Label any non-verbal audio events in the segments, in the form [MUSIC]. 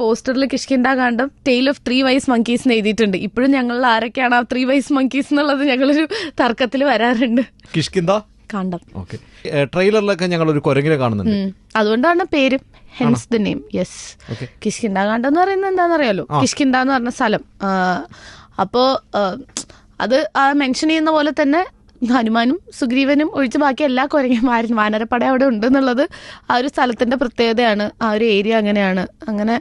പോസ്റ്ററിൽ Kishkindha Kaandam tale of three wise monkeys എന്ന് എഴുതിയിട്ടുണ്ട്. ഇപ്പോഴും ഞങ്ങളിൽ ആരൊക്കെയാണ് ആ ത്രീ വൈസ് മങ്കീസ് എന്നുള്ളത് ഞങ്ങളൊരു തർക്കത്തിൽ വരാറുണ്ട്. കിഷ്കിന്ത കാണ്ടം ഓക്കെ. ട്രെയിലറിലൊക്കെ ഞങ്ങൾ ഒരു കുരങ്ങിനെ കാണുന്നുണ്ട്. അതുകൊണ്ടാണ് പേര് hence the name is Kishkindha Kaandam എന്ന് പറയുന്നത് എന്താണെന്നറിയാലോ? കിഷ്കിണ്ട എന്ന് പറഞ്ഞ സ്ഥലം. അപ്പോൾ അപ്പോ അത് ആ മെൻഷൻ ചെയ്യുന്ന പോലെ തന്നെ ഹനുമാനും സുഗ്രീവനും ഒഴിച്ച് ബാക്കി എല്ലാ കുരങ്ങന്മാരും വാനരപ്പട അവിടെ ഉണ്ടെന്നുള്ളത് ആ ഒരു സ്ഥലത്തിന്റെ പ്രത്യേകതയാണ്. ആ ഒരു ഏരിയ അങ്ങനെയാണ്. അങ്ങനെ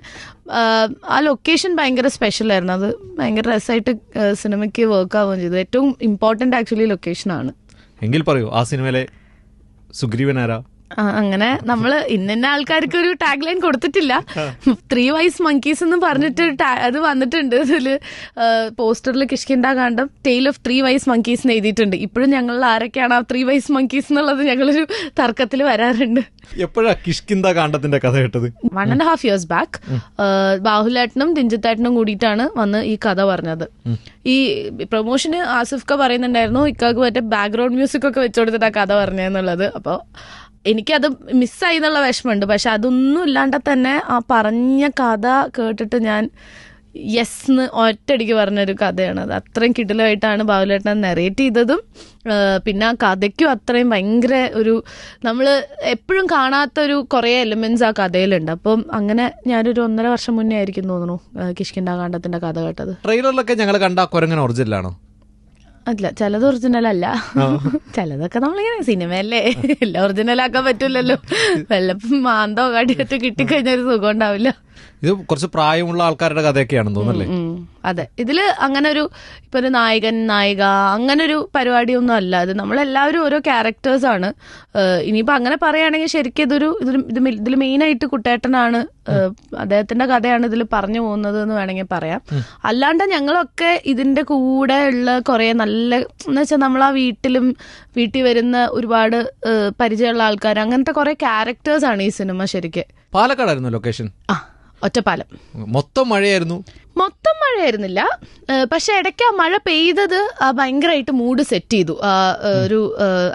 ആ, ലൊക്കേഷൻ ഭയങ്കര സ്പെഷ്യൽ ആയിരുന്നു. അത് ഭയങ്കര രസമായിട്ട് സിനിമയ്ക്ക് വർക്ക് ആവുകയും ചെയ്തു. ഏറ്റവും ഇമ്പോർട്ടന്റ് ആക്ച്വലി ലൊക്കേഷനാണ് എങ്കിൽ പറയൂ ആ സിനിമയിലെ ആ, അങ്ങനെ നമ്മൾ ഇന്ന ആൾക്കാർക്ക് ഒരു ടാഗ് ലൈൻ കൊടുത്തിട്ടില്ല. ത്രീ വൈസ് മങ്കീസ് എന്ന് പറഞ്ഞിട്ട് അത് വന്നിട്ടുണ്ട്. ഇതിൽ പോസ്റ്ററിൽ Kishkindha Kaandam tale of three wise monkeys എന്ന് എഴുതിയിട്ടുണ്ട്. ഇപ്പോഴും ഞങ്ങൾ ആരൊക്കെയാണ് ആ ത്രീ വൈസ് മങ്കീസ് എന്നുള്ളത് ഞങ്ങളൊരു തർക്കത്തിൽ വരാറുണ്ട്. എപ്പോഴാ കിഷ്കിന്ത കാണ്ടത്തിന്റെ കഥ കേട്ടത്? One and half years back ബാഹുലേട്ടനും ദിഞ്ചിത്തേട്ടനും കൂടിയിട്ടാണ് വന്ന് ഈ കഥ പറഞ്ഞത്. ഈ പ്രൊമോഷന് ആസിഫ്ക പറയുന്നുണ്ടായിരുന്നു ഇക്കാക്ക് മറ്റേ ബാക്ക്ഗ്രൗണ്ട് മ്യൂസിക് ഒക്കെ വെച്ചുകൊടുത്തിട്ട് ആ കഥ പറഞ്ഞെന്നുള്ളത് അപ്പോൾ എനിക്കത് മിസ്സായി എന്നുള്ള വിഷമമുണ്ട്. പക്ഷെ അതൊന്നും ഇല്ലാണ്ട് തന്നെ ആ പറഞ്ഞ കഥ കേട്ടിട്ട് ഞാൻ യെസ് എന്ന് ഒറ്റടിക്ക് പറഞ്ഞൊരു കഥയാണ്. അത് അത്രയും കിടിലമായിട്ടാണ് ബാബുലേട്ടൻ നെറേറ്റ് ചെയ്തതും പിന്നെ ആ കഥയ്ക്കും അത്രയും ഭയങ്കര ഒരു നമ്മൾ എപ്പോഴും കാണാത്ത ഒരു കുറേ എലിമെന്റ്സ് ആ കഥയിലുണ്ട്. അപ്പം അങ്ങനെ ഞാനൊരു ഒന്നര വർഷം മുന്നേ ആയിരിക്കും തോന്നുന്നു ആ, കിഷ്കിണ്ട കഥ കേട്ടത്. ട്രെയിലറിലൊക്കെ ഞങ്ങൾ കണ്ട കുരങ്ങൻ ഒറിജിനലാണോ അല്ല ചിലത് ഒറിജിനൽ അല്ല. ചിലതൊക്കെ നമ്മളിങ്ങനെ സിനിമയല്ലേ? എല്ലാം ഒറിജിനൽ ആക്കാൻ പറ്റൂലല്ലോ. വല്ലപ്പം മാന്തോ കാട്ടിയൊക്കെ കിട്ടിക്കഴിഞ്ഞാൽ ഒരു സുഖം ഉണ്ടാവില്ല. ഇത് കുറച്ച് പ്രായമുള്ള ആൾക്കാരുടെ കഥയൊക്കെയാണെന്ന് തോന്നുന്നല്ലേ അതെ. ഇതിൽ അങ്ങനെ ഒരു ഇപ്പൊ ഒരു നായകൻ നായിക അങ്ങനെ ഒരു പരിപാടിയൊന്നും അല്ല. ഇത് നമ്മളെല്ലാവരും ഓരോ ക്യാരക്ടേഴ്സ് ആണ്. ഇനിയിപ്പോ അങ്ങനെ പറയുകയാണെങ്കിൽ ശരിക്കും ഇതൊരു ഇതിൽ ഇത് ഇതിൽ മെയിൻ ആയിട്ട് കുട്ടേട്ടനാണ് അദ്ദേഹത്തിന്റെ കഥയാണ് ഇതിൽ പറഞ്ഞു പോകുന്നത് എന്ന് വേണമെങ്കിൽ പറയാം. അല്ലാണ്ട് ഞങ്ങളൊക്കെ ഇതിന്റെ കൂടെ ഉള്ള കുറെ നല്ല എന്ന് വെച്ചാൽ നമ്മൾ ആ വീട്ടിലും വീട്ടിൽ വരുന്ന ഒരുപാട് പരിചയമുള്ള ആൾക്കാർ അങ്ങനത്തെ കുറെ ക്യാരക്ടേഴ്സ് ആണ് ഈ സിനിമ ശരിക്കും. പാലക്കാടായിരുന്നു ലൊക്കേഷൻ ആ ഒറ്റപ്പാലം. മൊത്തം മഴയായിരുന്നു? മൊത്തം മഴയായിരുന്നില്ല. പക്ഷെ ഇടയ്ക്ക് ആ മഴ പെയ്തത് ഭയങ്കരമായിട്ട് മൂഡ് സെറ്റ് ചെയ്തു. ഒരു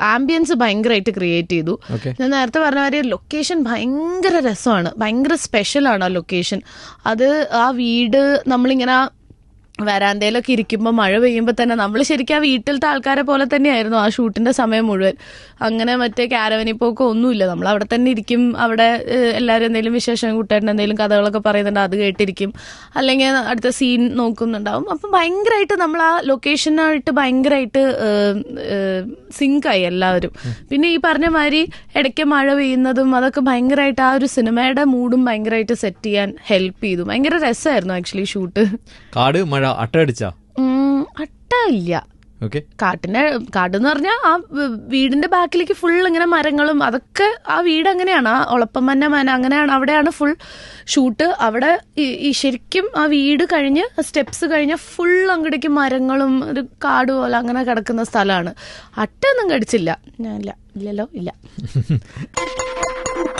ആംബിയൻസ് ഭയങ്കരമായിട്ട് ക്രിയേറ്റ് ചെയ്തു. ഞാൻ നേരത്തെ പറഞ്ഞ മാതിരി ലൊക്കേഷൻ ഭയങ്കര രസമാണ്. ഭയങ്കര സ്പെഷ്യലാണ് ആ ലൊക്കേഷൻ അത് ആ വീട് നമ്മളിങ്ങനെ വരാന്തയിലൊക്കെ ഇരിക്കുമ്പോൾ മഴ പെയ്യുമ്പോൾ തന്നെ നമ്മൾ ശരിക്കും ആ വീട്ടിലത്തെ ആൾക്കാരെ പോലെ തന്നെയായിരുന്നു ആ ഷൂട്ടിന്റെ സമയം മുഴുവൻ. അങ്ങനെ മറ്റേ ക്യാരവനി പോക്കോ ഒന്നുമില്ല. നമ്മൾ അവിടെ തന്നെ ഇരിക്കും. അവിടെ എല്ലാവരും എന്തെങ്കിലും വിശേഷം കൂട്ടായിട്ട് എന്തെങ്കിലും കഥകളൊക്കെ പറയുന്നുണ്ട് അത് കേട്ടിരിക്കും. അല്ലെങ്കിൽ അടുത്ത സീൻ നോക്കുന്നുണ്ടാവും. അപ്പം ഭയങ്കരമായിട്ട് നമ്മൾ ആ ലൊക്കേഷനായിട്ട് ഭയങ്കരമായിട്ട് സിങ്കായി എല്ലാവരും. പിന്നെ ഈ പറഞ്ഞ മാതിരി ഇടയ്ക്ക് മഴ പെയ്യുന്നതും അതൊക്കെ ഭയങ്കരമായിട്ട് ആ ഒരു സിനിമയുടെ മൂഡും ഭയങ്കരമായിട്ട് സെറ്റ് ചെയ്യാൻ ഹെൽപ്പ് ചെയ്തു. ഭയങ്കര രസമായിരുന്നു ആക്ച്വലി ഷൂട്ട്. കാട് മഴ അട്ടയടിച്ച? അട്ട ഇല്ല. ഓക്കെ. കാട്ടിന്റെ കാട് എന്ന് പറഞ്ഞാൽ ആ വീടിന്റെ ബാക്കിലേക്ക് ഫുൾ ഇങ്ങനെ മരങ്ങളും അതൊക്കെ ആ വീട് അങ്ങനെയാണ്. ആ ഒളപ്പമന്ന മന അങ്ങനെയാണ്. അവിടെയാണ് ഫുൾ ഷൂട്ട് അവിടെ ഈ- ശരിക്കും ആ വീട് കഴിഞ്ഞ് സ്റ്റെപ്സ് കഴിഞ്ഞ് ഫുൾ അങ്ങടേക്ക് മരങ്ങളും ഒരു കാട് പോലെ അങ്ങനെ കിടക്കുന്ന സ്ഥലമാണ്. അട്ടൊന്നും കടിച്ചില്ല. ഞാനില്ല ഇല്ല. ഇല്ലല്ലോ ഇല്ല. [LAUGHS]